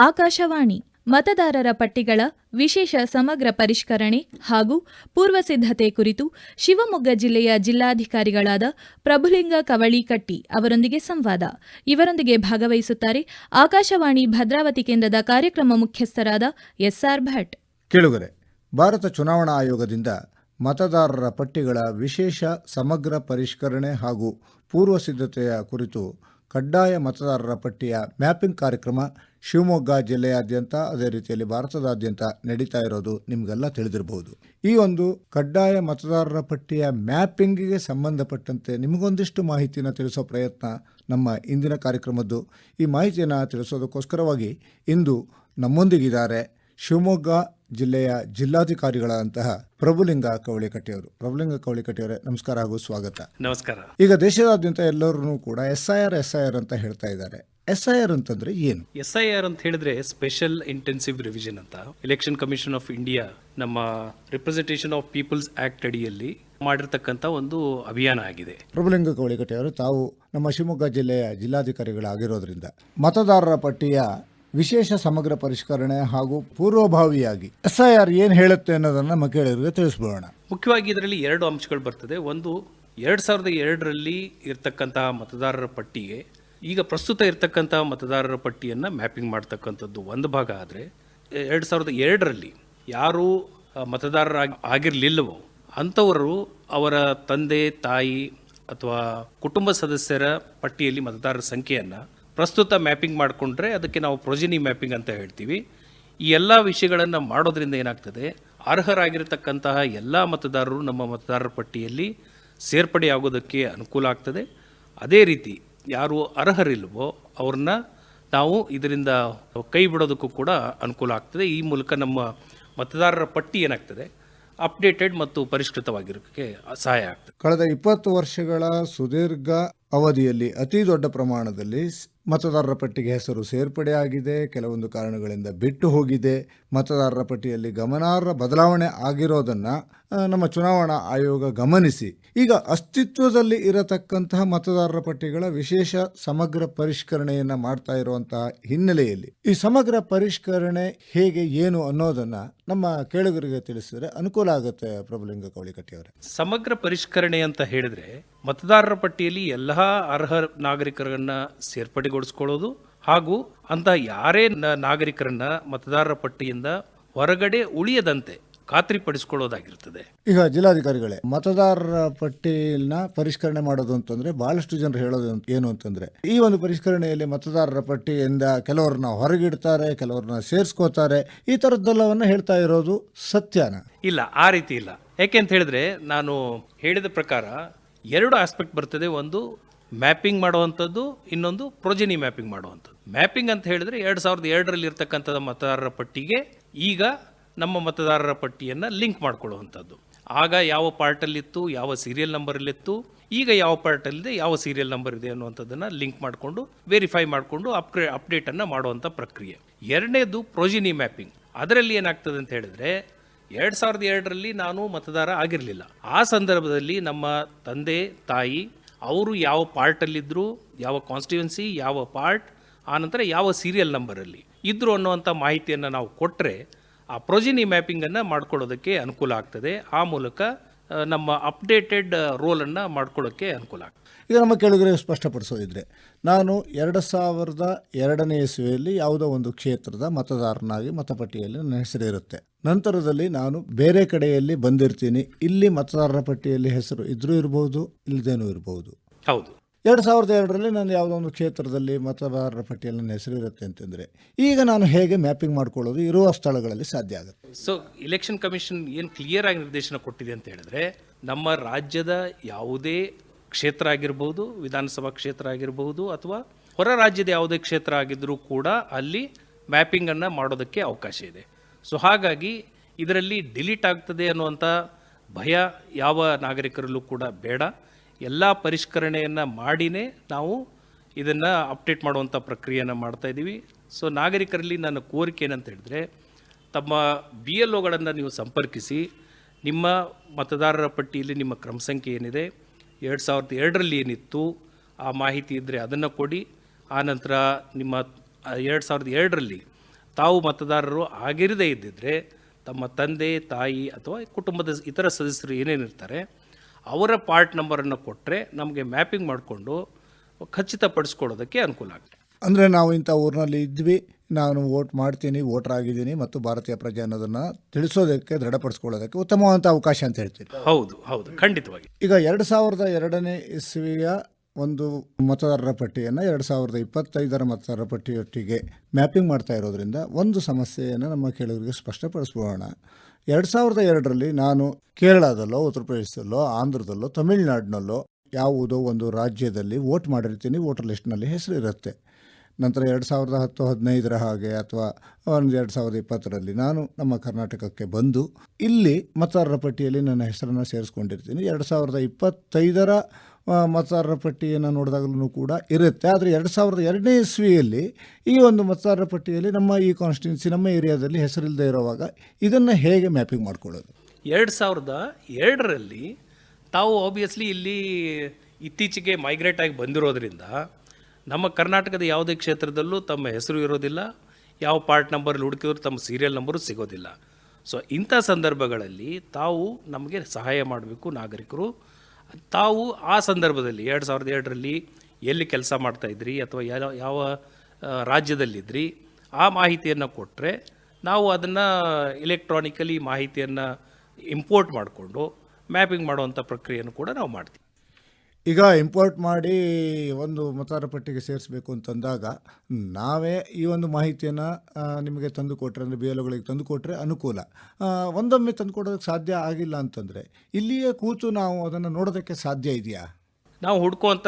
ಆಕಾಶವಾಣಿ, ಮತದಾರರ ಪಟ್ಟಿಗಳ ವಿಶೇಷ ಸಮಗ್ರ ಪರಿಷ್ಕರಣೆ ಹಾಗೂ ಪೂರ್ವ ಸಿದ್ಧತೆ ಕುರಿತು ಶಿವಮೊಗ್ಗ ಜಿಲ್ಲೆಯ ಜಿಲ್ಲಾಧಿಕಾರಿಗಳಾದ ಪ್ರಭುಲಿಂಗ ಕವಳಿಕಟ್ಟಿ ಅವರೊಂದಿಗೆ ಸಂವಾದ. ಇವರೊಂದಿಗೆ ಭಾಗವಹಿಸುತ್ತಾರೆ ಆಕಾಶವಾಣಿ ಭದ್ರಾವತಿ ಕೇಂದ್ರದ ಕಾರ್ಯಕ್ರಮ ಮುಖ್ಯಸ್ಥರಾದ ಎಸ್ಆರ್ ಭಟ್. ಕೇಳುಗರೆ, ಭಾರತ ಚುನಾವಣಾ ಆಯೋಗದಿಂದ ಮತದಾರರ ಪಟ್ಟಿಗಳ ವಿಶೇಷ ಸಮಗ್ರ ಪರಿಷ್ಕರಣೆ ಹಾಗೂ ಪೂರ್ವ ಸಿದ್ಧತೆಯ ಕುರಿತು ಕಡ್ಡಾಯ ಮತದಾರರ ಪಟ್ಟಿಯ ಮ್ಯಾಪಿಂಗ್ ಕಾರ್ಯಕ್ರಮ ಶಿವಮೊಗ್ಗ ಜಿಲ್ಲೆಯಾದ್ಯಂತ, ಅದೇ ರೀತಿಯಲ್ಲಿ ಭಾರತದಾದ್ಯಂತ ನಡೀತಾ ಇರೋದು ನಿಮಗೆಲ್ಲ ತಿಳಿದಿರಬಹುದು ಈ ಒಂದು ಕಡ್ಡಾಯ ಮತದಾರರ ಪಟ್ಟಿಯ ಮ್ಯಾಪಿಂಗ್ಗೆ ಸಂಬಂಧಪಟ್ಟಂತೆ ನಿಮಗೊಂದಿಷ್ಟು ಮಾಹಿತಿನ ತಿಳಿಸೋ ಪ್ರಯತ್ನ ನಮ್ಮ ಇಂದಿನ ಕಾರ್ಯಕ್ರಮದ್ದು. ಈ ಮಾಹಿತಿಯನ್ನು ತಿಳಿಸೋದಕ್ಕೋಸ್ಕರವಾಗಿ ಇಂದು ನಮ್ಮೊಂದಿಗಿದ್ದಾರೆ ಶಿವಮೊಗ್ಗ ಜಿಲ್ಲೆಯ ಜಿಲ್ಲಾಧಿಕಾರಿಗಳಾದಂತಹ ಪ್ರಭುಲಿಂಗ ಕವಳಿಕಟ್ಟಿಯವರು. ಪ್ರಭುಲಿಂಗ ಕವಳಿಕಟ್ಟಿಯವರೇ ನಮಸ್ಕಾರ ಹಾಗೂ ಸ್ವಾಗತ. ನಮಸ್ಕಾರ. ಈಗ ದೇಶದಾದ್ಯಂತ ಎಲ್ಲರೂ ಕೂಡ S I R S I R ಅಂತ ಹೇಳ್ತಾ ಇದ್ದಾರೆ. ಎಸ್ ಐ ಆರ್ ಅಂತಂದ್ರೆ ಏನು? ಎಸ್ ಐ ಆರ್ ಅಂತ ಹೇಳಿದ್ರೆ ಸ್ಪೆಷಲ್ ಇಂಟೆನ್ಸಿವ್ ರಿವಿಷನ್ ಅಂತ. ಎಲೆಕ್ಷನ್ ಕಮಿಷನ್ ಆಫ್ ಇಂಡಿಯಾ ನಮ್ಮ ರಿಪ್ರೆಸೆಂಟೇಷನ್ ಆಫ್ ಪೀಪಲ್ಸ್ ಆಕ್ಟ್ ಅಡಿಯಲ್ಲಿ ಮಾಡಿರ್ತಕ್ಕಂಥ ಒಂದು ಅಭಿಯಾನ ಆಗಿದೆ. ಪ್ರಭುಲಿಂಗ ಕವಳಿಕಟ್ಟಿಯವರು ತಾವು ನಮ್ಮ ಶಿವಮೊಗ್ಗ ಜಿಲ್ಲೆಯ ಜಿಲ್ಲಾಧಿಕಾರಿಗಳಾಗಿರೋದ್ರಿಂದ ಮತದಾರರ ಪಟ್ಟಿಯ ವಿಶೇಷ ಸಮಗ್ರ ಪರಿಷ್ಕರಣೆ ಹಾಗೂ ಪೂರ್ವಭಾವಿಯಾಗಿ ಎಸ್ ಐ ಆರ್ ಏನು ಹೇಳುತ್ತೆ ಅನ್ನೋದನ್ನು ನಮ್ಮ ಕೇಳಿಗಳಿಗೆ ತಿಳಿಸ್ಬೋಣ ಮುಖ್ಯವಾಗಿ ಇದರಲ್ಲಿ ಎರಡು ಅಂಶಗಳು ಬರ್ತದೆ. ಒಂದು, ಎರಡು ಸಾವಿರದ ಎರಡರಲ್ಲಿ ಇರ್ತಕ್ಕಂತಹ ಮತದಾರರ ಪಟ್ಟಿಗೆ, ಈಗ ಪ್ರಸ್ತುತ ಇರ್ತಕ್ಕಂತಹ ಮತದಾರರ ಪಟ್ಟಿಯನ್ನು ಮ್ಯಾಪಿಂಗ್ ಮಾಡ್ತಕ್ಕಂಥದ್ದು ಒಂದು ಭಾಗ ಆದರೆ, ಎರಡು ಸಾವಿರದ ಎರಡರಲ್ಲಿ ಯಾರು ಮತದಾರರಾಗಿ ಆಗಿರಲಿಲ್ಲವೋ, ಅಂಥವರು ಅವರ ತಂದೆ, ತಾಯಿ ಅಥವಾ ಕುಟುಂಬ ಸದಸ್ಯರ ಪಟ್ಟಿಯಲ್ಲಿ ಮತದಾರರ ಸಂಖ್ಯೆಯನ್ನು ಪ್ರಸ್ತುತ ಮ್ಯಾಪಿಂಗ್ ಮಾಡಿಕೊಂಡ್ರೆ ಅದಕ್ಕೆ ನಾವು ಪ್ರೊಜಿನಿ ಮ್ಯಾಪಿಂಗ್ ಅಂತ ಹೇಳ್ತೀವಿ. ಈ ಎಲ್ಲ ವಿಷಯಗಳನ್ನು ಮಾಡೋದ್ರಿಂದ ಏನಾಗ್ತದೆ? ಅರ್ಹರಾಗಿರತಕ್ಕಂತಹ ಎಲ್ಲ ಮತದಾರರು ನಮ್ಮ ಮತದಾರರ ಪಟ್ಟಿಯಲ್ಲಿ ಸೇರ್ಪಡೆಯಾಗೋದಕ್ಕೆ ಅನುಕೂಲ ಆಗ್ತದೆ. ಅದೇ ರೀತಿ ಯಾರು ಅರ್ಹರಿಲ್ವೋ ಅವ್ರನ್ನ ನಾವು ಇದರಿಂದ ಕೈ ಬಿಡೋದಕ್ಕೂ ಕೂಡ ಅನುಕೂಲ ಆಗ್ತದೆ. ಈ ಮೂಲಕ ನಮ್ಮ ಮತದಾರರ ಪಟ್ಟಿ ಏನಾಗ್ತದೆ? ಅಪ್ಡೇಟೆಡ್ ಮತ್ತು ಪರಿಷ್ಕೃತವಾಗಿರೋಕ್ಕೆ ಸಹಾಯ ಆಗ್ತದೆ. ಕಳೆದ ಇಪ್ಪತ್ತು ವರ್ಷಗಳ ಸುದೀರ್ಘ ಅವಧಿಯಲ್ಲಿ, ಅತಿ ದೊಡ್ಡ ಪ್ರಮಾಣದಲ್ಲಿ ಮತದಾರರ ಪಟ್ಟಿಗೆ ಹೆಸರು ಸೇರ್ಪಡೆಯಾಗಿದೆ ಕೆಲವೊಂದು ಕಾರಣಗಳಿಂದ ಬಿಟ್ಟು ಹೋಗಿದೆ. ಮತದಾರರ ಪಟ್ಟಿಯಲ್ಲಿ ಗಮನಾರ್ಹ ಬದಲಾವಣೆ ಆಗಿರೋದನ್ನ ನಮ್ಮ ಚುನಾವಣಾ ಆಯೋಗ ಗಮನಿಸಿ. ಈಗ ಅಸ್ತಿತ್ವದಲ್ಲಿ ಇರತಕ್ಕಂತಹ ಮತದಾರರ ಪಟ್ಟಿಗಳ ವಿಶೇಷ ಸಮಗ್ರ ಪರಿಷ್ಕರಣೆಯನ್ನು ಮಾಡ್ತಾ ಇರುವಂತಹ ಹಿನ್ನೆಲೆಯಲ್ಲಿ. ಈ ಸಮಗ್ರ ಪರಿಷ್ಕರಣೆ ಹೇಗೆ, ಏನು ಅನ್ನೋದನ್ನ ನಮ್ಮ ಕೇಳುಗರಿಗೆ ತಿಳಿಸಿದ್ರೆ ಅನುಕೂಲ ಆಗುತ್ತೆ ಪ್ರಭುಲಿಂಗ ಕವಳಿಕಟ್ಟಿಯವರೇ ಸಮಗ್ರ ಪರಿಷ್ಕರಣೆ ಅಂತ ಹೇಳಿದ್ರೆ ಮತದಾರರ ಪಟ್ಟಿಯಲ್ಲಿ ಎಲ್ಲ ಅರ್ಹ ನಾಗರಿಕರನ್ನ ಸೇರ್ಪಡೆಗೊಳಿಸ್ಕೊಳ್ಳೋದು ಹಾಗೂ ಅಂತ ಯಾರೇ ನಾಗರಿಕರನ್ನ ಮತದಾರರ ಪಟ್ಟಿಯಿಂದ ಹೊರಗಡೆ ಉಳಿಯದಂತೆ ಖಾತ್ರಿಪಡಿಸ್ಕೊಳ್ಳೋದಾಗಿರ್ತದೆ. ಈಗ ಜಿಲ್ಲಾಧಿಕಾರಿಗಳೇ ಮತದಾರರ ಪಟ್ಟಿನ ಪರಿಷ್ಕರಣೆ ಮಾಡೋದು ಅಂತಂದ್ರೆ ಬಹಳಷ್ಟು ಜನರು ಹೇಳೋದು ಏನು ಅಂತಂದ್ರೆ ಈ ಒಂದು ಪರಿಷ್ಕರಣೆಯಲ್ಲಿ ಮತದಾರರ ಪಟ್ಟಿಯಿಂದ ಕೆಲವರನ್ನ ಹೊರಗಿಡ್ತಾರೆ ಕೆಲವ್ರನ್ನ ಸೇರಿಸ್ಕೋತಾರೆ ಈ ತರದ್ದೆಲ್ಲವನ್ನ ಹೇಳ್ತಾ ಇರೋದು ಸತ್ಯನ. ಇಲ್ಲ ಆ ರೀತಿ ಇಲ್ಲ. ಯಾಕೆ ಅಂತ ಹೇಳಿದ್ರೆ ನಾನು ಹೇಳಿದ ಪ್ರಕಾರ ಎರಡು ಆಸ್ಪೆಕ್ಟ್ ಬರ್ತದೆ. ಒಂದು ಮ್ಯಾಪಿಂಗ್ ಮಾಡುವಂಥದ್ದು ಇನ್ನೊಂದು ಪ್ರೊಜೆನಿ ಮ್ಯಾಪಿಂಗ್ ಮಾಡುವಂಥದ್ದು. ಮ್ಯಾಪಿಂಗ್ ಅಂತ ಹೇಳಿದ್ರೆ ಎರಡು ಸಾವಿರದ ಎರಡರಲ್ಲಿ ಇರ್ತಕ್ಕಂಥದ್ದು ಮತದಾರರ ಪಟ್ಟಿಗೆ ಈಗ ನಮ್ಮ ಮತದಾರರ ಪಟ್ಟಿಯನ್ನು ಲಿಂಕ್ ಮಾಡಿಕೊಳ್ಳುವಂಥದ್ದು. ಆಗ ಯಾವ ಪಾರ್ಟಲ್ಲಿತ್ತು, ಯಾವ ಸೀರಿಯಲ್ ನಂಬರಲ್ಲಿತ್ತು ಈಗ ಯಾವ ಪಾರ್ಟಲ್ಲಿದೆ, ಯಾವ ಸೀರಿಯಲ್ ನಂಬರ್ ಇದೆ ಅನ್ನುವಂಥದ್ದನ್ನು ಲಿಂಕ್ ಮಾಡಿಕೊಂಡು ವೆರಿಫೈ ಮಾಡಿಕೊಂಡು ಅಪ್ಗ್ರೇ ಅಪ್ಡೇಟನ್ನು ಮಾಡುವಂಥ ಪ್ರಕ್ರಿಯೆ. ಎರಡನೇದು ಪ್ರೊಜಿನಿ ಮ್ಯಾಪಿಂಗ್ ಅದರಲ್ಲಿ ಏನಾಗ್ತದೆ ಅಂತ ಹೇಳಿದ್ರೆ, ಎರಡು ಸಾವಿರದ ಎರಡರಲ್ಲಿ ನಾನು ಮತದಾರ ಆಗಿರಲಿಲ್ಲ. ಆ ಸಂದರ್ಭದಲ್ಲಿ ನಮ್ಮ ತಂದೆ, ತಾಯಿ, ಅವರು ಯಾವ ಪಾರ್ಟಲ್ಲಿದ್ದರು ಯಾವ ಕಾನ್ಸ್ಟಿಟ್ಯೂನ್ಸಿ ಯಾವ ಪಾರ್ಟ್ ಆನಂತರ ಯಾವ ಸೀರಿಯಲ್ ನಂಬರಲ್ಲಿ ಇದ್ದರು ಅನ್ನುವಂಥ ಮಾಹಿತಿಯನ್ನು ನಾವು ಕೊಟ್ಟರೆ ಆ ಪ್ರೊಜಿನಿ ಮ್ಯಾಪಿಂಗನ್ನು ಮಾಡ್ಕೊಳ್ಳೋದಕ್ಕೆ ಅನುಕೂಲ ಆಗ್ತದೆ. ಆ ಮೂಲಕ ನಮ್ಮ ಅಪ್ಡೇಟೆಡ್ ರೋಲನ್ನು ಮಾಡ್ಕೊಳ್ಳೋಕ್ಕೆ ಅನುಕೂಲ ಆಗ್ತದೆ. ಈಗ ನಮ್ಮ ಕೇಳುಗರಿಗೆ ಸ್ಪಷ್ಟಪಡಿಸೋದಿದ್ರೆ ನಾನು ಎರಡು ಸಾವಿರದ ಎರಡನೇ ಇಸುವೆಯಲ್ಲಿ ಯಾವುದೋ ಒಂದು ಕ್ಷೇತ್ರದ ಮತದಾರನಾಗಿ ಮತಪಟ್ಟಿಯಲ್ಲಿ ನನ್ನ ಹೆಸರಿರುತ್ತೆ ನಂತರದಲ್ಲಿ ನಾನು ಬೇರೆ ಕಡೆಯಲ್ಲಿ ಬಂದಿರ್ತೀನಿ. ಇಲ್ಲಿ ಮತದಾರರ ಪಟ್ಟಿಯಲ್ಲಿ ಹೆಸರು ಇದ್ರೂ ಇರಬಹುದು ಇಲ್ಲದೇನೂ ಇರಬಹುದು ಹೌದು. ಎರಡು ಸಾವಿರದ ಎರಡರಲ್ಲಿ ನಾನು ಯಾವುದೋ ಒಂದು ಕ್ಷೇತ್ರದಲ್ಲಿ ಮತದಾರರ ಪಟ್ಟಿಯಲ್ಲಿ ನನ್ನ ಹೆಸರಿರುತ್ತೆ ಅಂತಂದರೆ, ಈಗ ನಾನು ಹೇಗೆ ಮ್ಯಾಪಿಂಗ್ ಮಾಡ್ಕೊಳ್ಳೋದು ಇರುವ ಸ್ಥಳಗಳಲ್ಲಿ ಸಾಧ್ಯ ಆಗುತ್ತೆ. ಸೊ ಇಲೆಕ್ಷನ್ ಕಮಿಷನ್ ಏನು ಕ್ಲಿಯರ್ ಆಗಿ ನಿರ್ದೇಶನ ಕೊಟ್ಟಿದೆ ಅಂತ ಹೇಳಿದ್ರೆ, ನಮ್ಮ ರಾಜ್ಯದ ಯಾವುದೇ ಕ್ಷೇತ್ರ ಆಗಿರ್ಬೋದು, ವಿಧಾನಸಭಾ ಕ್ಷೇತ್ರ ಆಗಿರಬಹುದು ಅಥವಾ ಹೊರ ರಾಜ್ಯದ ಯಾವುದೇ ಕ್ಷೇತ್ರ ಆಗಿದ್ದರೂ ಕೂಡ ಅಲ್ಲಿ ಮ್ಯಾಪಿಂಗನ್ನು ಮಾಡೋದಕ್ಕೆ ಅವಕಾಶ ಇದೆ. ಸೊ ಹಾಗಾಗಿ ಇದರಲ್ಲಿ ಡಿಲೀಟ್ ಆಗ್ತದೆ ಅನ್ನುವಂಥ ಭಯ ಯಾವ ನಾಗರಿಕರಲ್ಲೂ ಕೂಡ ಬೇಡ. ಎಲ್ಲ ಪರಿಷ್ಕರಣೆಯನ್ನು ಮಾಡಿನೇ ನಾವು ಇದನ್ನು ಅಪ್ಡೇಟ್ ಮಾಡುವಂಥ ಪ್ರಕ್ರಿಯೆಯನ್ನು ಮಾಡ್ತಾ ಇದ್ದೀವಿ. ಸೊ ನಾಗರಿಕರಲ್ಲಿ ನನ್ನ ಕೋರಿಕೆ ಏನಂತ ಹೇಳಿದ್ರೆ, ತಮ್ಮ ಬಿ ಎಲ್ ಒಗಳನ್ನು ನೀವು ಸಂಪರ್ಕಿಸಿ, ನಿಮ್ಮ ಮತದಾರರ ಪಟ್ಟಿಯಲ್ಲಿ ನಿಮ್ಮ ಕ್ರಮ ಸಂಖ್ಯೆ ಏನಿದೆ, ಎರಡು ಸಾವಿರದ ಎರಡರಲ್ಲಿ ಏನಿತ್ತು, ಆ ಮಾಹಿತಿ ಇದ್ದರೆ ಅದನ್ನು ಕೊಡಿ. ಆನಂತರ ನಿಮ್ಮ, ಎರಡು ಸಾವಿರದ ಎರಡರಲ್ಲಿ ತಾವು ಮತದಾರರು ಆಗಿರದೇ ಇದ್ದಿದ್ದರೆ ತಮ್ಮ ತಂದೆ, ತಾಯಿ ಅಥವಾ ಕುಟುಂಬದ ಇತರ ಸದಸ್ಯರು ಏನೇನಿರ್ತಾರೆ ಅವರ ಪಾರ್ಟ್ ನಂಬರನ್ನು ಕೊಟ್ಟರೆ ನಮಗೆ ಮ್ಯಾಪಿಂಗ್ ಮಾಡಿಕೊಂಡು ಖಚಿತಪಡಿಸ್ಕೊಳ್ಳೋದಕ್ಕೆ ಅನುಕೂಲ ಆಗುತ್ತೆ. ಅಂದರೆ ನಾವು ಇಂಥ ಊರಿನಲ್ಲಿ ಇದ್ವಿ ನಾನು ವೋಟ್ ಮಾಡ್ತೀನಿ ವೋಟರ್ ಆಗಿದ್ದೀನಿ ಮತ್ತು ಭಾರತೀಯ ಪ್ರಜೆ ಅನ್ನೋದನ್ನು ತಿಳಿಸೋದಕ್ಕೆ ದೃಢಪಡಿಸ್ಕೊಳ್ಳೋದಕ್ಕೆ ಉತ್ತಮವಾದಂಥ ಅವಕಾಶ ಅಂತ ಹೇಳ್ತೀನಿ ಹೌದು ಹೌದು ಖಂಡಿತವಾಗಿ. ಈಗ ಎರಡು ಸಾವಿರದ ಎರಡನೇ ಇಸ್ವಿಯ ಒಂದು ಮತದಾರರ ಪಟ್ಟಿಯನ್ನು ಎರಡು ಸಾವಿರದ ಇಪ್ಪತ್ತೈದರ ಮತದಾರರ ಪಟ್ಟಿಯೊಟ್ಟಿಗೆ ಮ್ಯಾಪಿಂಗ್ ಮಾಡ್ತಾ ಇರೋದ್ರಿಂದ ಒಂದು ಸಮಸ್ಯೆಯನ್ನು ನಮ್ಮ ಕೇಳುಗರಿಗೆ ಸ್ಪಷ್ಟಪಡಿಸ್ಬೋಣ ಎರಡು ಸಾವಿರದ ಎರಡರಲ್ಲಿ ನಾನು ಕೇರಳದಲ್ಲೋ, ಉತ್ತರ ಪ್ರದೇಶದಲ್ಲೋ, ಆಂಧ್ರದಲ್ಲೋ, ತಮಿಳುನಾಡಿನಲ್ಲೋ ಯಾವುದೋ ಒಂದು ರಾಜ್ಯದಲ್ಲಿ ವೋಟ್ ಮಾಡಿರ್ತೀನಿ. ವೋಟರ್ ಲಿಸ್ಟ್ನಲ್ಲಿ ಹೆಸರು ಇರುತ್ತೆ. ನಂತರ ಎರಡು ಸಾವಿರದ ಹತ್ತು, ಹದಿನೈದರ ಹಾಗೆ ಅಥವಾ ಒಂದು ಎರಡು ಸಾವಿರದ ಇಪ್ಪತ್ತರಲ್ಲಿ ನಾನು ನಮ್ಮ ಕರ್ನಾಟಕಕ್ಕೆ ಬಂದು ಇಲ್ಲಿ ಮತದಾರರ ಪಟ್ಟಿಯಲ್ಲಿ ನನ್ನ ಹೆಸರನ್ನು ಸೇರಿಸ್ಕೊಂಡಿರ್ತೀನಿ. ಎರಡು ಸಾವಿರದ ಇಪ್ಪತ್ತೈದರ ಮತದಾರರ ಪಟ್ಟಿಯನ್ನು ನೋಡಿದಾಗಲೂ ಕೂಡ ಇರುತ್ತೆ. ಆದರೆ ಎರಡು ಸಾವಿರದ ಎರಡನೇ ಇಸ್ವಿಯಲ್ಲಿ ಈ ಒಂದು ಮತದಾರರ ಪಟ್ಟಿಯಲ್ಲಿ ನಮ್ಮ ಈ ಕಾನ್ಸ್ಟಿಟ್ಯೂನ್ಸಿ ನಮ್ಮ ಏರಿಯಾದಲ್ಲಿ ಹೆಸರಿಲ್ಲದೆ ಇರುವಾಗ ಇದನ್ನು ಹೇಗೆ ಮ್ಯಾಪಿಂಗ್ ಮಾಡ್ಕೊಳ್ಳೋದು? ಎರಡು ಸಾವಿರದ ಎರಡರಲ್ಲಿ ತಾವು ಆಬ್ವಿಯಸ್ಲಿ ಇಲ್ಲಿ ಇತ್ತೀಚೆಗೆ ಮೈಗ್ರೇಟ್ ಆಗಿ ಬಂದಿರೋದ್ರಿಂದ ನಮ್ಮ ಕರ್ನಾಟಕದ ಯಾವುದೇ ಕ್ಷೇತ್ರದಲ್ಲೂ ತಮ್ಮ ಹೆಸರು ಇರೋದಿಲ್ಲ, ಯಾವ ಪಾರ್ಟ್ ನಂಬರ್ ಹುಡುಕಿದ್ರು ತಮ್ಮ ಸೀರಿಯಲ್ ನಂಬರು ಸಿಗೋದಿಲ್ಲ. ಸೊ ಇಂಥ ಸಂದರ್ಭಗಳಲ್ಲಿ ತಾವು ನಮಗೆ ಸಹಾಯ ಮಾಡಬೇಕು ನಾಗರಿಕರು. ತಾವು ಆ ಸಂದರ್ಭದಲ್ಲಿ ಎರಡು ಸಾವಿರದ ಎರಡರಲ್ಲಿ ಎಲ್ಲಿ ಕೆಲಸ ಮಾಡ್ತಾಯಿದ್ರಿ ಅಥವಾ ಯಾವ ಯಾವ ರಾಜ್ಯದಲ್ಲಿದ್ರಿ, ಆ ಮಾಹಿತಿಯನ್ನು ಕೊಟ್ಟರೆ ನಾವು ಅದನ್ನು ಎಲೆಕ್ಟ್ರಾನಿಕಲಿ ಮಾಹಿತಿಯನ್ನು ಇಂಪೋರ್ಟ್ ಮಾಡಿಕೊಂಡು ಮ್ಯಾಪಿಂಗ್ ಮಾಡುವಂಥ ಪ್ರಕ್ರಿಯೆಯನ್ನು ಕೂಡ ನಾವು ಮಾಡ್ತೀವಿ. ಈಗ ಇಂಪೋರ್ಟ್ ಮಾಡಿ ಒಂದು ಮತದಾರ ಪಟ್ಟಿಗೆ ಸೇರಿಸಬೇಕು ಅಂತಂದಾಗ ನಾವೇ ಈ ಒಂದು ಮಾಹಿತಿಯನ್ನು ನಿಮಗೆ ತಂದು ಕೊಟ್ಟರೆ ಅಂದರೆ ಬಿ ಎಲ್ ಒಗಳಿಗೆ ತಂದು ಕೊಟ್ಟರೆ ಅನುಕೂಲ. ಒಂದೊಮ್ಮೆ ತಂದು ಕೊಡೋದಕ್ಕೆ ಸಾಧ್ಯ ಆಗಿಲ್ಲ ಅಂತಂದರೆ ಇಲ್ಲಿಯೇ ಕೂತು ನಾವು ಅದನ್ನು ನೋಡೋದಕ್ಕೆ ಸಾಧ್ಯ ಇದೆಯಾ? ನಾವು ಹುಡ್ಕುವಂಥ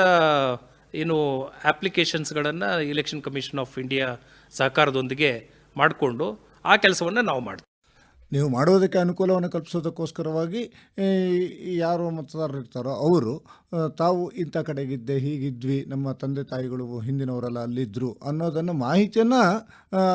ಏನು ಆ್ಯಪ್ಲಿಕೇಶನ್ಸ್ಗಳನ್ನು ಇಲೆಕ್ಷನ್ ಕಮಿಷನ್ ಆಫ್ ಇಂಡಿಯಾ ಸಹಕಾರದೊಂದಿಗೆ ಮಾಡಿಕೊಂಡು ಆ ಕೆಲಸವನ್ನು ನಾವು ಮಾಡ್ತೀವಿ. ನೀವು ಮಾಡೋದಕ್ಕೆ ಅನುಕೂಲವನ್ನು ಕಲ್ಪಿಸೋದಕ್ಕೋಸ್ಕರವಾಗಿ ಯಾರು ಮತದಾರರು ಇರ್ತಾರೋ ಅವರು ತಾವು ಇಂಥ ಕಡೆಗಿದ್ದೆ ಹೀಗಿದ್ವಿ ನಮ್ಮ ತಂದೆ ತಾಯಿಗಳು ಹಿಂದಿನವರೆಲ್ಲ ಅಲ್ಲಿದ್ದರು ಅನ್ನೋದನ್ನು ಮಾಹಿತಿಯನ್ನು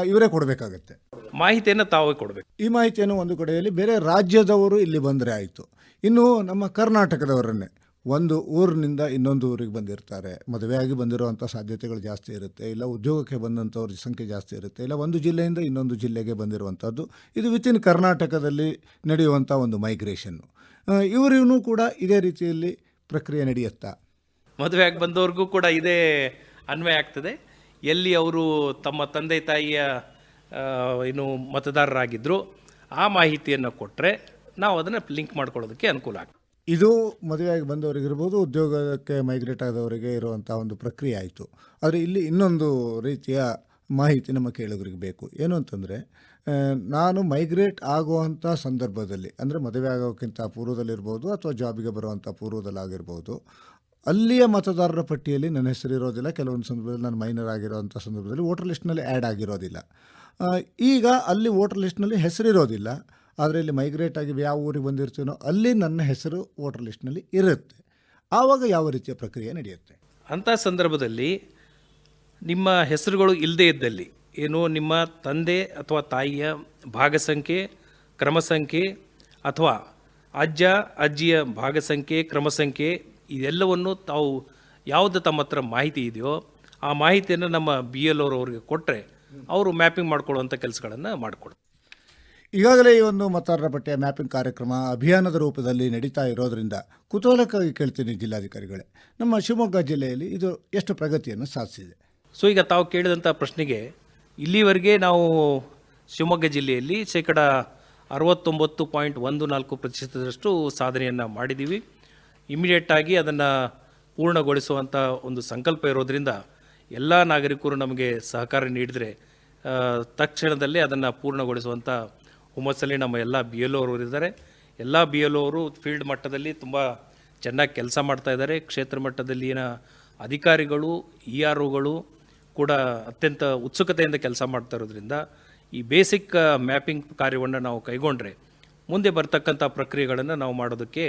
ಇವರೇ ಕೊಡಬೇಕಾಗತ್ತೆ. ಮಾಹಿತಿಯನ್ನು ತಾವೇ ಕೊಡಬೇಕು. ಈ ಮಾಹಿತಿಯನ್ನು ಒಂದು ಕಡೆಯಲ್ಲಿ ಬೇರೆ ರಾಜ್ಯದವರು ಇಲ್ಲಿ ಬಂದರೆ ಆಯಿತು. ಇನ್ನು ನಮ್ಮ ಕರ್ನಾಟಕದವರನ್ನೇ ಒಂದು ಊರಿನಿಂದ ಇನ್ನೊಂದು ಊರಿಗೆ ಬಂದಿರ್ತಾರೆ. ಮದುವೆಯಾಗಿ ಬಂದಿರುವಂಥ ಸಾಧ್ಯತೆಗಳು ಜಾಸ್ತಿ ಇರುತ್ತೆ. ಇಲ್ಲ ಉದ್ಯೋಗಕ್ಕೆ ಬಂದಂಥವ್ರ ಸಂಖ್ಯೆ ಜಾಸ್ತಿ ಇರುತ್ತೆ. ಇಲ್ಲ ಒಂದು ಜಿಲ್ಲೆಯಿಂದ ಇನ್ನೊಂದು ಜಿಲ್ಲೆಗೆ ಬಂದಿರುವಂಥದ್ದು. ಇದು ವಿತಿನ್ ಕರ್ನಾಟಕದಲ್ಲಿ ನಡೆಯುವಂಥ ಒಂದು ಮೈಗ್ರೇಷನ್ನು ಇವರಿಗೂ ಕೂಡ ಇದೇ ರೀತಿಯಲ್ಲಿ ಪ್ರಕ್ರಿಯೆ ನಡೆಯುತ್ತಾ. ಮದುವೆಯಾಗಿ ಬಂದವ್ರಿಗೂ ಕೂಡ ಇದೇ ಅನ್ವಯ ಆಗ್ತದೆ. ಎಲ್ಲಿ ಅವರು ತಮ್ಮ ತಂದೆ ತಾಯಿಯ ಏನು ಮತದಾರರಾಗಿದ್ದರು ಆ ಮಾಹಿತಿಯನ್ನು ಕೊಟ್ಟರೆ ನಾವು ಅದನ್ನು ಲಿಂಕ್ ಮಾಡ್ಕೊಳ್ಳೋದಕ್ಕೆ ಅನುಕೂಲ ಆಗ್ತದೆ. ಇದು ಮದುವೆಯಾಗಿ ಬಂದವರಿಗಿರ್ಬೋದು, ಉದ್ಯೋಗಕ್ಕೆ ಮೈಗ್ರೇಟ್ ಆದವರಿಗೆ ಇರುವಂಥ ಒಂದು ಪ್ರಕ್ರಿಯೆ ಆಯಿತು. ಆದರೆ ಇಲ್ಲಿ ಇನ್ನೊಂದು ರೀತಿಯ ಮಾಹಿತಿ ನಮ್ಮ ಕೇಳುಗರಿಗೆ ಬೇಕು. ಏನು ಅಂತಂದರೆ ನಾನು ಮೈಗ್ರೇಟ್ ಆಗುವಂಥ ಸಂದರ್ಭದಲ್ಲಿ, ಅಂದರೆ ಮದುವೆ ಆಗೋಕ್ಕಿಂತ ಪೂರ್ವದಲ್ಲಿರ್ಬೋದು ಅಥವಾ ಜಾಬಿಗೆ ಬರುವಂಥ ಪೂರ್ವದಲ್ಲಾಗಿರ್ಬೋದು, ಅಲ್ಲಿಯ ಮತದಾರರ ಪಟ್ಟಿಯಲ್ಲಿ ನನ್ನ ಹೆಸರು ಇರೋದಿಲ್ಲ, ಕೆಲವೊಂದು ಸಂದರ್ಭದಲ್ಲಿ ನಾನು ಮೈನರ್ ಆಗಿರೋವಂಥ ಸಂದರ್ಭದಲ್ಲಿ ವೋಟರ್ ಲಿಸ್ಟ್ನಲ್ಲಿ ಆ್ಯಡ್ ಆಗಿರೋದಿಲ್ಲ. ಈಗ ಅಲ್ಲಿ ವೋಟರ್ ಲಿಸ್ಟ್ನಲ್ಲಿ ಹೆಸರಿರೋದಿಲ್ಲ ಆದರೆ ಇಲ್ಲಿ ಮೈಗ್ರೇಟ್ ಆಗಿ ಯಾವ ಊರಿಗೆ ಬಂದಿರ್ತೀನೋ ಅಲ್ಲಿ ನನ್ನ ಹೆಸರು ವೋಟರ್ ಲಿಸ್ಟ್ನಲ್ಲಿ ಇರುತ್ತೆ. ಆವಾಗ ಯಾವ ರೀತಿಯ ಪ್ರಕ್ರಿಯೆ ನಡೆಯುತ್ತೆ? ಅಂಥ ಸಂದರ್ಭದಲ್ಲಿ ನಿಮ್ಮ ಹೆಸರುಗಳು ಇಲ್ಲದೇ ಇದ್ದಲ್ಲಿ, ಏನು ನಿಮ್ಮ ತಂದೆ ಅಥವಾ ತಾಯಿಯ ಭಾಗಸಂಖ್ಯೆ ಕ್ರಮ ಸಂಖ್ಯೆ ಅಥವಾ ಅಜ್ಜ, ಅಜ್ಜಿಯ ಭಾಗಸಂಖ್ಯೆ ಕ್ರಮ ಸಂಖ್ಯೆ ಇದೆಲ್ಲವನ್ನು ತಾವು ಯಾವುದು ತಮ್ಮ ಹತ್ರ ಮಾಹಿತಿ ಇದೆಯೋ ಆ ಮಾಹಿತಿಯನ್ನು ನಮ್ಮ ಬಿ ಎಲ್ ಅವರಿಗೆ ಕೊಟ್ಟರೆ ಅವರು ಮ್ಯಾಪಿಂಗ್ ಮಾಡ್ಕೊಳ್ಳುವಂಥ ಕೆಲಸಗಳನ್ನು ಮಾಡಿಕೊಡ್ತಾರೆ. ಈಗಾಗಲೇ ಈ ಒಂದು ಮತದಾರರ ಪಟ್ಟಿಯ ಮ್ಯಾಪಿಂಗ್ ಕಾರ್ಯಕ್ರಮ ಅಭಿಯಾನದ ರೂಪದಲ್ಲಿ ನಡೀತಾ ಇರೋದರಿಂದ ಕುತೂಹಲಕ್ಕಾಗಿ ಕೇಳ್ತೀನಿ ಜಿಲ್ಲಾಧಿಕಾರಿಗಳೇ. ನಮ್ಮ ಶಿವಮೊಗ್ಗ ಜಿಲ್ಲೆಯಲ್ಲಿ ಇದು ಎಷ್ಟು ಪ್ರಗತಿಯನ್ನು ಸಾಧಿಸಿದೆ? ಸೊ, ಈಗ ತಾವು ಕೇಳಿದಂಥ ಪ್ರಶ್ನೆಗೆ ಇಲ್ಲಿವರೆಗೆ ನಾವು ಶಿವಮೊಗ್ಗ ಜಿಲ್ಲೆಯಲ್ಲಿ ಶೇಕಡ ಅರವತ್ತೊಂಬತ್ತು ಪಾಯಿಂಟ್ ಒಂದು ನಾಲ್ಕು ಪ್ರತಿಶತದಷ್ಟು ಸಾಧನೆಯನ್ನು ಮಾಡಿದ್ದೀವಿ ಇಮಿಡಿಯೇಟಾಗಿ ಅದನ್ನು ಪೂರ್ಣಗೊಳಿಸುವಂಥ ಒಂದು ಸಂಕಲ್ಪ ಇರೋದರಿಂದ ಎಲ್ಲ ನಾಗರಿಕರು ನಮಗೆ ಸಹಕಾರ ನೀಡಿದರೆ ತಕ್ಷಣದಲ್ಲೇ ಅದನ್ನು ಪೂರ್ಣಗೊಳಿಸುವಂಥ ಹುಮ್ಮಸ್ಸಲ್ಲಿ ನಮ್ಮ ಎಲ್ಲ ಬಿ ಎಲ್ ಅವರು ಇದ್ದಾರೆ. ಎಲ್ಲ ಬಿ ಎಲ್ ಅವರು ಫೀಲ್ಡ್ ಮಟ್ಟದಲ್ಲಿ ತುಂಬ ಚೆನ್ನಾಗಿ ಕೆಲಸ ಮಾಡ್ತಾ ಇದ್ದಾರೆ. ಕ್ಷೇತ್ರ ಮಟ್ಟದಲ್ಲಿನ ಅಧಿಕಾರಿಗಳು ಇ ಆರ್ ಒಗಳು ಕೂಡ ಅತ್ಯಂತ ಉತ್ಸುಕತೆಯಿಂದ ಕೆಲಸ ಮಾಡ್ತಾ ಇರೋದ್ರಿಂದ ಈ ಬೇಸಿಕ್ ಮ್ಯಾಪಿಂಗ್ ಕಾರ್ಯವನ್ನು ನಾವು ಕೈಗೊಂಡ್ರೆ ಮುಂದೆ ಬರ್ತಕ್ಕಂಥ ಪ್ರಕ್ರಿಯೆಗಳನ್ನು ನಾವು ಮಾಡೋದಕ್ಕೆ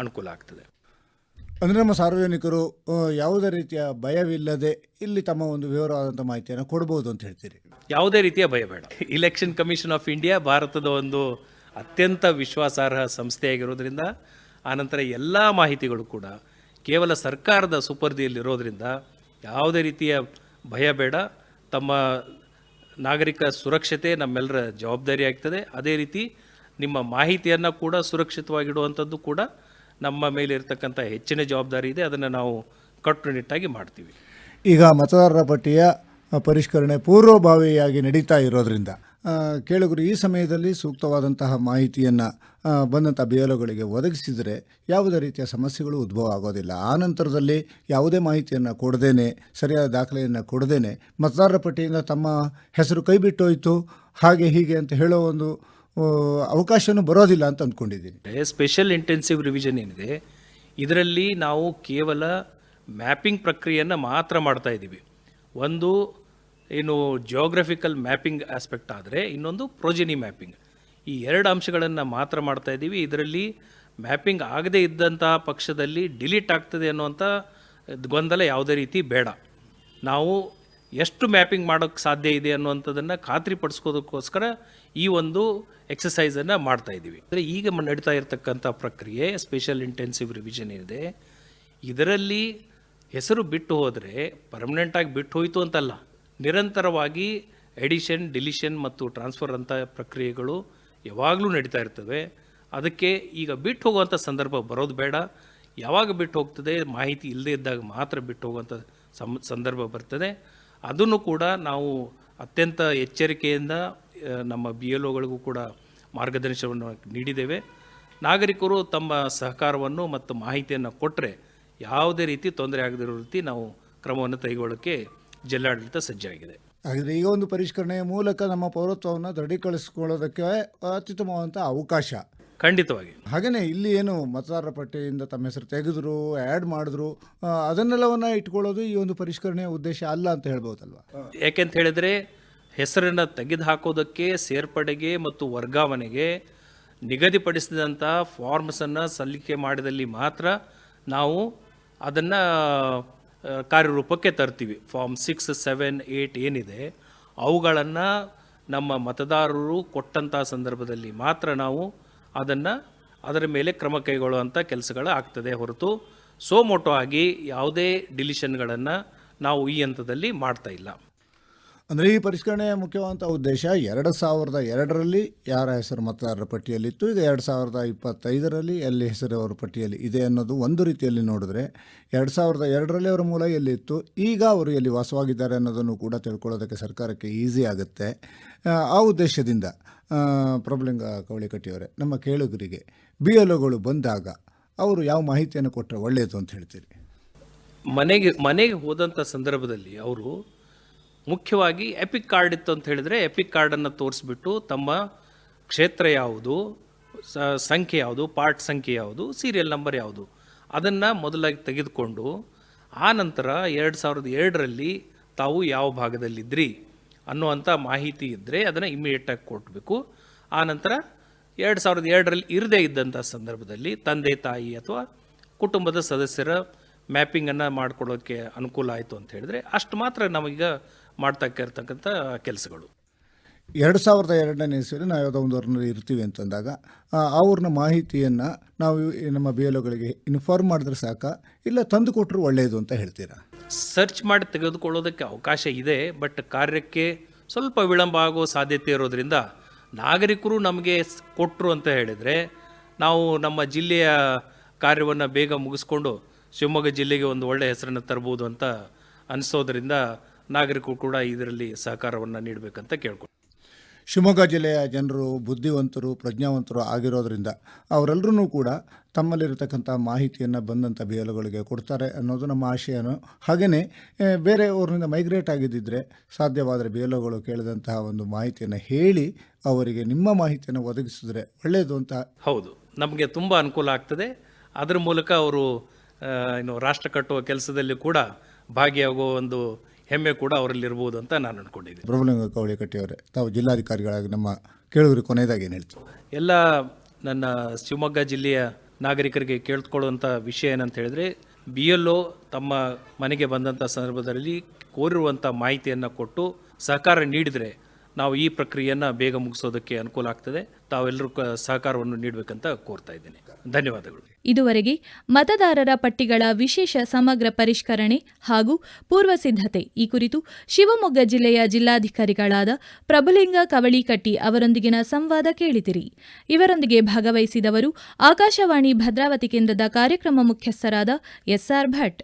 ಅನುಕೂಲ ಆಗ್ತದೆ. ಅಂದರೆ ನಮ್ಮ ಸಾರ್ವಜನಿಕರು ಯಾವುದೇ ರೀತಿಯ ಭಯವಿಲ್ಲದೆ ಇಲ್ಲಿ ತಮ್ಮ ಒಂದು ವಿವರವಾದಂಥ ಮಾಹಿತಿಯನ್ನು ಕೊಡ್ಬೋದು ಅಂತ ಹೇಳ್ತೀರಿ. ಯಾವುದೇ ರೀತಿಯ ಭಯ ಬೇಡ. ಇಲೆಕ್ಷನ್ ಕಮಿಷನ್ ಆಫ್ ಇಂಡಿಯಾ ಭಾರತದ ಒಂದು ಅತ್ಯಂತ ವಿಶ್ವಾಸಾರ್ಹ ಸಂಸ್ಥೆಯಾಗಿರೋದ್ರಿಂದ, ಆನಂತರ ಎಲ್ಲ ಮಾಹಿತಿಗಳು ಕೂಡ ಕೇವಲ ಸರ್ಕಾರದ ಸುಪರ್ದಿಯಲ್ಲಿರೋದ್ರಿಂದ ಯಾವುದೇ ರೀತಿಯ ಭಯ ಬೇಡ. ತಮ್ಮ ನಾಗರಿಕ ಸುರಕ್ಷತೆ ನಮ್ಮೆಲ್ಲರ ಜವಾಬ್ದಾರಿ ಆಗ್ತದೆ. ಅದೇ ರೀತಿ ನಿಮ್ಮ ಮಾಹಿತಿಯನ್ನು ಕೂಡ ಸುರಕ್ಷಿತವಾಗಿಡುವಂಥದ್ದು ಕೂಡ ನಮ್ಮ ಮೇಲೆ ಇರತಕ್ಕಂಥ ಹೆಚ್ಚಿನ ಜವಾಬ್ದಾರಿ ಇದೆ, ಅದನ್ನು ನಾವು ಕಟ್ಟುನಿಟ್ಟಾಗಿ ಮಾಡ್ತೀವಿ. ಈಗ ಮತದಾರರ ಪಟ್ಟಿಯ ಪರಿಷ್ಕರಣೆ ಪೂರ್ವಭಾವಿಯಾಗಿ ನಡೀತಾ ಇರೋದರಿಂದ ಕೇಳುಗರು ಈ ಸಮಯದಲ್ಲಿ ಸೂಕ್ತವಾದಂತಹ ಮಾಹಿತಿಯನ್ನು ಬಂದಂಥ ಬೇಲುಗಳಿಗೆ ಒದಗಿಸಿದರೆ ಯಾವುದೇ ರೀತಿಯ ಸಮಸ್ಯೆಗಳು ಉದ್ಭವ ಆಗೋದಿಲ್ಲ. ಆ ನಂತರದಲ್ಲಿ ಯಾವುದೇ ಮಾಹಿತಿಯನ್ನು ಕೊಡದೇನೆ, ಸರಿಯಾದ ದಾಖಲೆಯನ್ನು ಕೊಡದೇನೆ ಮತದಾರರ ಪಟ್ಟಿಯಿಂದ ತಮ್ಮ ಹೆಸರು ಕೈಬಿಟ್ಟೋಯಿತು, ಹಾಗೆ ಹೀಗೆ ಅಂತ ಹೇಳೋ ಒಂದು ಆ, ಅವಕಾಶನೂ ಬರೋದಿಲ್ಲ ಅಂತ ಅಂದ್ಕೊಂಡಿದ್ದೀನಿ. ಸ್ಪೆಷಲ್ ಇಂಟೆನ್ಸಿವ್ ರಿವಿಷನ್ ಏನಿದೆ ಇದರಲ್ಲಿ ನಾವು ಕೇವಲ ಮ್ಯಾಪಿಂಗ್ ಪ್ರಕ್ರಿಯೆಯನ್ನು ಮಾತ್ರ ಮಾಡ್ತಾ ಇದ್ದೀವಿ. ಒಂದು ಏನು ಜಿಯೋಗ್ರಫಿಕಲ್ ಮ್ಯಾಪಿಂಗ್ ಆಸ್ಪೆಕ್ಟ್ ಆದರೆ ಇನ್ನೊಂದು ಪ್ರೋಜೆನಿ ಮ್ಯಾಪಿಂಗ್ ಈ ಎರಡು ಅಂಶಗಳನ್ನು ಮಾತ್ರ ಮಾಡ್ತಾ ಇದ್ದೀವಿ. ಇದರಲ್ಲಿ ಮ್ಯಾಪಿಂಗ್ ಆಗದೇ ಇದ್ದಂತಹ ಪಕ್ಷದಲ್ಲಿ ಡಿಲೀಟ್ ಆಗ್ತದೆ ಅನ್ನುವಂಥ ಗೊಂದಲ ಯಾವುದೇ ರೀತಿ ಬೇಡ. ನಾವು ಎಷ್ಟು ಮ್ಯಾಪಿಂಗ್ ಮಾಡೋಕ್ಕೆ ಸಾಧ್ಯ ಇದೆ ಅನ್ನುವಂಥದ್ದನ್ನು ಖಾತ್ರಿಪಡಿಸ್ಕೋದಕ್ಕೋಸ್ಕರ ಈ ಒಂದು ಎಕ್ಸಸೈಸನ್ನು ಮಾಡ್ತಾ ಇದ್ದೀವಿ. ಅಂದರೆ ಈಗ ನಡೀತಾ ಇರತಕ್ಕಂಥ ಪ್ರಕ್ರಿಯೆ ಸ್ಪೆಷಲ್ ಇಂಟೆನ್ಸಿವ್ ರಿವಿಷನ್ ಇದೆ ಇದರಲ್ಲಿ ಹೆಸರು ಬಿಟ್ಟು ಹೋದರೆ ಪರ್ಮನೆಂಟಾಗಿ ಬಿಟ್ಟು ಹೋಯಿತು ಅಂತಲ್ಲ, ನಿರಂತರವಾಗಿ ಎಡಿಷನ್ ಡಿಲಿಷನ್ ಮತ್ತು ಟ್ರಾನ್ಸ್ಫರ್ ಅಂತ ಪ್ರಕ್ರಿಯೆಗಳು ಯಾವಾಗಲೂ ನಡೀತಾ ಇರ್ತವೆ. ಅದಕ್ಕೆ ಈಗ ಬಿಟ್ಟು ಹೋಗುವಂಥ ಸಂದರ್ಭ ಬರೋದು ಬೇಡ. ಯಾವಾಗ ಬಿಟ್ಟು ಹೋಗ್ತದೆ, ಮಾಹಿತಿ ಇಲ್ಲದೇ ಇದ್ದಾಗ ಮಾತ್ರ ಬಿಟ್ಟು ಹೋಗುವಂಥ ಸಂದರ್ಭ ಬರ್ತದೆ. ಅದನ್ನು ಕೂಡ ನಾವು ಅತ್ಯಂತ ಎಚ್ಚರಿಕೆಯಿಂದ ನಮ್ಮ ಬಿ ಎಲ್ ಒಗಳಿಗೂ ಕೂಡ ಮಾರ್ಗದರ್ಶನವನ್ನು ನೀಡಿದ್ದೇವೆ. ನಾಗರಿಕರು ತಮ್ಮ ಸಹಕಾರವನ್ನು ಮತ್ತು ಮಾಹಿತಿಯನ್ನು ಕೊಟ್ಟರೆ ಯಾವುದೇ ರೀತಿ ತೊಂದರೆ ಆಗದಿರೋ ರೀತಿ ನಾವು ಕ್ರಮವನ್ನು ಕೈಗೊಳ್ಳೋಕ್ಕೆ ಜಿಲ್ಲಾಡಳಿತ ಸಜ್ಜಾಗಿದೆ. ಹಾಗಾದರೆ ಈಗ ಒಂದು ಪರಿಷ್ಕರಣೆಯ ಮೂಲಕ ನಮ್ಮ ಪೌರತ್ವವನ್ನು ದೃಢೀಕರಿಸಿಕೊಳ್ಳೋದಕ್ಕೆ ಅತ್ಯುತ್ತಮವಾದಂಥ ಅವಕಾಶ. ಖಂಡಿತವಾಗಿ. ಹಾಗೇನೆ ಇಲ್ಲಿ ಏನು ಮತದಾರರ ಪಟ್ಟಿಯಿಂದ ತಮ್ಮ ಹೆಸರು ತೆಗೆದ್ರು ಆ್ಯಡ್ ಮಾಡಿದ್ರು ಅದನ್ನೆಲ್ಲವನ್ನ ಇಟ್ಕೊಳ್ಳೋದು ಈ ಒಂದು ಪರಿಷ್ಕರಣೆಯ ಉದ್ದೇಶ ಅಲ್ಲ ಅಂತ ಹೇಳ್ಬೋದಲ್ವಾ? ಯಾಕೆಂತ ಹೇಳಿದರೆ ಹೆಸರನ್ನು ತೆಗೆದು ಹಾಕೋದಕ್ಕೆ ಸೇರ್ಪಡೆಗೆ ಮತ್ತು ವರ್ಗಾವಣೆಗೆ ನಿಗದಿಪಡಿಸಿದಂಥ ಫಾರ್ಮ್ಸನ್ನು ಸಲ್ಲಿಕೆ ಮಾಡಿದಲ್ಲಿ ಮಾತ್ರ ನಾವು ಅದನ್ನು ಕಾರ್ಯರೂಪಕ್ಕೆ ತರ್ತೀವಿ. ಫಾರ್ಮ್ ಸಿಕ್ಸ್ ಸೆವೆನ್ ಏಯ್ಟ್ ಏನಿದೆ ಅವುಗಳನ್ನು ನಮ್ಮ ಮತದಾರರು ಕೊಟ್ಟಂಥ ಸಂದರ್ಭದಲ್ಲಿ ಮಾತ್ರ ನಾವು ಅದನ್ನು ಅದರ ಮೇಲೆ ಕ್ರಮ ಕೈಗೊಳ್ಳುವಂಥ ಕೆಲಸಗಳು ಆಗ್ತದೆ ಹೊರತು ಸೋಮೋಟೋ ಆಗಿ ಯಾವುದೇ ಡಿಲಿಷನ್ಗಳನ್ನು ನಾವು ಈ ಹಂತದಲ್ಲಿ ಮಾಡ್ತಾ ಇಲ್ಲ. ಅಂದರೆ ಈ ಪರಿಷ್ಕರಣೆಯ ಮುಖ್ಯವಾದಂಥ ಉದ್ದೇಶ ಎರಡು ಸಾವಿರದ ಎರಡರಲ್ಲಿ ಯಾರ ಹೆಸರು ಮತದಾರರ ಪಟ್ಟಿಯಲ್ಲಿತ್ತು ಈಗ ಎರಡು ಸಾವಿರದ ಇಪ್ಪತ್ತೈದರಲ್ಲಿ ಎಲ್ಲಿ ಹೆಸರು ಅವರ ಪಟ್ಟಿಯಲ್ಲಿ ಇದೆ ಅನ್ನೋದು ಒಂದು ರೀತಿಯಲ್ಲಿ ನೋಡಿದ್ರೆ ಎರಡು ಸಾವಿರದ ಎರಡರಲ್ಲಿ ಅವರ ಮೂಲ ಎಲ್ಲಿತ್ತು ಈಗ ಅವರು ಎಲ್ಲಿ ವಾಸವಾಗಿದ್ದಾರೆ ಅನ್ನೋದನ್ನು ಕೂಡ ತಿಳ್ಕೊಳ್ಳೋದಕ್ಕೆ ಸರ್ಕಾರಕ್ಕೆ ಈಸಿ ಆಗುತ್ತೆ. ಆ, ಆ ಉದ್ದೇಶದಿಂದ ಆ, ಪ್ರಭುಲಿಂಗ ಕವಳಿಕಟ್ಟಿಯವರೇ ನಮ್ಮ ಕೇಳುಗರಿಗೆ ಬಿ ಎಲ್ ಒಗಳು ಬಂದಾಗ ಅವರು ಯಾವ ಮಾಹಿತಿಯನ್ನು ಕೊಟ್ಟರೆ ಒಳ್ಳೆಯದು ಅಂತ ಹೇಳ್ತೀರಿ? ಮನೆಗೆ ಮನೆಗೆ ಹೋದಂಥ ಸಂದರ್ಭದಲ್ಲಿ ಅವರು ಮುಖ್ಯವಾಗಿ ಎಪಿಕ್ ಕಾರ್ಡ್ ಇತ್ತು ಅಂತ ಹೇಳಿದರೆ ಎಪಿಕ್ ಕಾರ್ಡನ್ನು ತೋರಿಸ್ಬಿಟ್ಟು ತಮ್ಮ ಕ್ಷೇತ್ರ ಯಾವುದು ಸಂಖ್ಯೆ ಯಾವುದು ಪಾರ್ಟ್ ಸಂಖ್ಯೆ ಯಾವುದು ಸೀರಿಯಲ್ ನಂಬರ್ ಯಾವುದು ಅದನ್ನು ಮೊದಲಾಗಿ ತೆಗೆದುಕೊಂಡು ಆ ನಂತರ ಎರಡು ಸಾವಿರದ ಎರಡರಲ್ಲಿ ತಾವು ಯಾವ ಭಾಗದಲ್ಲಿದ್ರಿ? ಅನ್ನುವಂಥ ಮಾಹಿತಿ ಇದ್ದರೆ ಅದನ್ನು ಇಮಿಡಿಯೇಟಾಗಿ ಕೊಟ್ಟಬೇಕು ನಂತರ ಎರಡು ಸಾವಿರದ ಎರಡರಲ್ಲಿ ಇರದೇ ಇದ್ದಂಥ ಸಂದರ್ಭದಲ್ಲಿ ತಂದೆ, ತಾಯಿ ಅಥವಾ ಕುಟುಂಬದ ಸದಸ್ಯರ ಮ್ಯಾಪಿಂಗನ್ನು ಮಾಡಿಕೊಡೋಕ್ಕೆ ಅನುಕೂಲ ಆಯಿತು ಅಂತ ಹೇಳಿದ್ರೆ ಅಷ್ಟು ಮಾತ್ರ ನಮಗೀಗ ಮಾಡ್ತಾ ಇರ್ತಕ್ಕಂಥ ಕೆಲಸಗಳು. ಎರಡು ಸಾವಿರದ ಎರಡನೇ ಇಸ್ವಿಯಲ್ಲಿ ನಾವು ಯಾವುದೋ ಒಂದು ಊರಿನಲ್ಲಿ ಇರ್ತೀವಿ ಅಂತಂದಾಗ, ಆ ಊರಿನ ಮಾಹಿತಿಯನ್ನು ನಾವು ನಮ್ಮ ಬಿ ಎಲ್ ಒಗಳಿಗೆ ಇನ್ಫಾರ್ಮ್ ಮಾಡಿದ್ರೆ ಸಾಕ, ಇಲ್ಲ ತಂದು ಕೊಟ್ಟರು ಒಳ್ಳೆಯದು ಅಂತ ಹೇಳ್ತೀರಾ? ಸರ್ಚ್ ಮಾಡಿ ತೆಗೆದುಕೊಳ್ಳೋದಕ್ಕೆ ಅವಕಾಶ ಇದೆ ಬಟ್ ಕಾರ್ಯಕ್ಕೆ ಸ್ವಲ್ಪ ವಿಳಂಬ ಆಗೋ ಸಾಧ್ಯತೆ ಇರೋದ್ರಿಂದ ನಾಗರಿಕರು ನಮಗೆ ಕೊಟ್ಟರು ಅಂತ ಹೇಳಿದರೆ, ನಾವು ನಮ್ಮ ಜಿಲ್ಲೆಯ ಕಾರ್ಯವನ್ನು ಬೇಗ ಮುಗಿಸ್ಕೊಂಡು ಶಿವಮೊಗ್ಗ ಜಿಲ್ಲೆಗೆ ಒಂದು ಒಳ್ಳೆಯ ಹೆಸರನ್ನು ತರ್ಬೋದು ಅಂತ ಅನಿಸೋದ್ರಿಂದ ನಾಗರಿಕರು ಕೂಡ ಇದರಲ್ಲಿ ಸಹಕಾರವನ್ನು ನೀಡಬೇಕಂತ ಕೇಳ್ಕೊಂಡು ಶಿವಮೊಗ್ಗ ಜಿಲ್ಲೆಯ ಜನರು ಬುದ್ಧಿವಂತರು ಪ್ರಜ್ಞಾವಂತರು ಆಗಿರೋದರಿಂದ ಅವರೆಲ್ಲರೂ ಕೂಡ ತಮ್ಮಲ್ಲಿರತಕ್ಕಂಥ ಮಾಹಿತಿಯನ್ನು ಬಂದಂಥ ಬೇಲುಗಳಿಗೆ ಕೊಡ್ತಾರೆ ಅನ್ನೋದು ನಮ್ಮ ಆಶಯನು. ಹಾಗೆಯೇ ಆ, ಬೇರೆ ಊರಿನಿಂದ ಮೈಗ್ರೇಟ್ ಆಗಿದ್ದಿದ್ರೆ ಸಾಧ್ಯವಾದರೆ ಬೇಲುಗಳು ಕೇಳಿದಂತಹ ಒಂದು ಮಾಹಿತಿಯನ್ನು ಹೇಳಿ ಅವರಿಗೆ ನಿಮ್ಮ ಮಾಹಿತಿಯನ್ನು ಒದಗಿಸಿದ್ರೆ ಒಳ್ಳೆಯದು ಅಂತ. ಹೌದು ನಮಗೆ ತುಂಬ ಅನುಕೂಲ ಆಗ್ತದೆ. ಅದರ ಮೂಲಕ ಅವರು ಏನು ರಾಷ್ಟ್ರ ಕಟ್ಟುವ ಕೆಲಸದಲ್ಲಿ ಕೂಡ ಭಾಗಿಯಾಗುವ ಒಂದು ಹೆಮ್ಮೆ ಕೂಡ ಅವರಲ್ಲಿ ಅವರಲ್ಲಿರ್ಬೋದು ಅಂತ ನಾನು ಅಂದ್ಕೊಂಡಿದ್ದೀನಿ ಪ್ರಭುಲಿಂಗ ಕವಳಿ ಕಟ್ಟಿಯವರೇ ತಾವು ಜಿಲ್ಲಾಧಿಕಾರಿಗಳಾಗಿ ನಮ್ಮ ಕೇಳುವರಿ ಕೊನೆಯದಾಗಿ ಏನು ಹೇಳ್ತೀವಿ ಎಲ್ಲ ನನ್ನ ಶಿವಮೊಗ್ಗ ಜಿಲ್ಲೆಯ ನಾಗರಿಕರಿಗೆ ಕೇಳ್ಕೊಳ್ಳುವಂಥ ವಿಷಯ ಏನಂತ ಹೇಳಿದ್ರೆ ಬಿ ಎಲ್ ಒ ತಮ್ಮ ಮನೆಗೆ ಬಂದಂಥ ಸಂದರ್ಭದಲ್ಲಿ ಕೋರಿರುವಂಥ ಮಾಹಿತಿಯನ್ನು ಕೊಟ್ಟು ಸಹಕಾರ ನೀಡಿದರೆ ನಾವು ಈ ಪ್ರಕ್ರಿಯೆಯನ್ನು ಬೇಗ ಮುಗಿಸೋದಕ್ಕೆ ಅನುಕೂಲ ಆಗ್ತದೆ. ತಾವೆಲ್ಲರೂ ಸಹಕಾರವನ್ನು ನೀಡಬೇಕಂತ ಕೋರ್ತಾ ಇದ್ದೇನೆ. ಧನ್ಯವಾದಗಳು. ಇದುವರೆಗೆ ಮತದಾರರ ಪಟ್ಟಿಗಳ ವಿಶೇಷ ಸಮಗ್ರ ಪರಿಷ್ಕರಣೆ ಹಾಗೂ ಪೂರ್ವ ಸಿದ್ಧತೆ ಈ ಕುರಿತು ಶಿವಮೊಗ್ಗ ಜಿಲ್ಲೆಯ ಜಿಲ್ಲಾಧಿಕಾರಿಗಳಾದ ಪ್ರಭುಲಿಂಗ ಕವಳಿಕಟ್ಟಿ ಅವರೊಂದಿಗಿನ ಸಂವಾದ ಕೇಳಿದಿರಿ. ಇವರೊಂದಿಗೆ ಭಾಗವಹಿಸಿದವರು ಆಕಾಶವಾಣಿ ಭದ್ರಾವತಿ ಕೇಂದ್ರದ ಕಾರ್ಯಕ್ರಮ ಮುಖ್ಯಸ್ಥರಾದ ಎಸ್ಆರ್ ಭಟ್.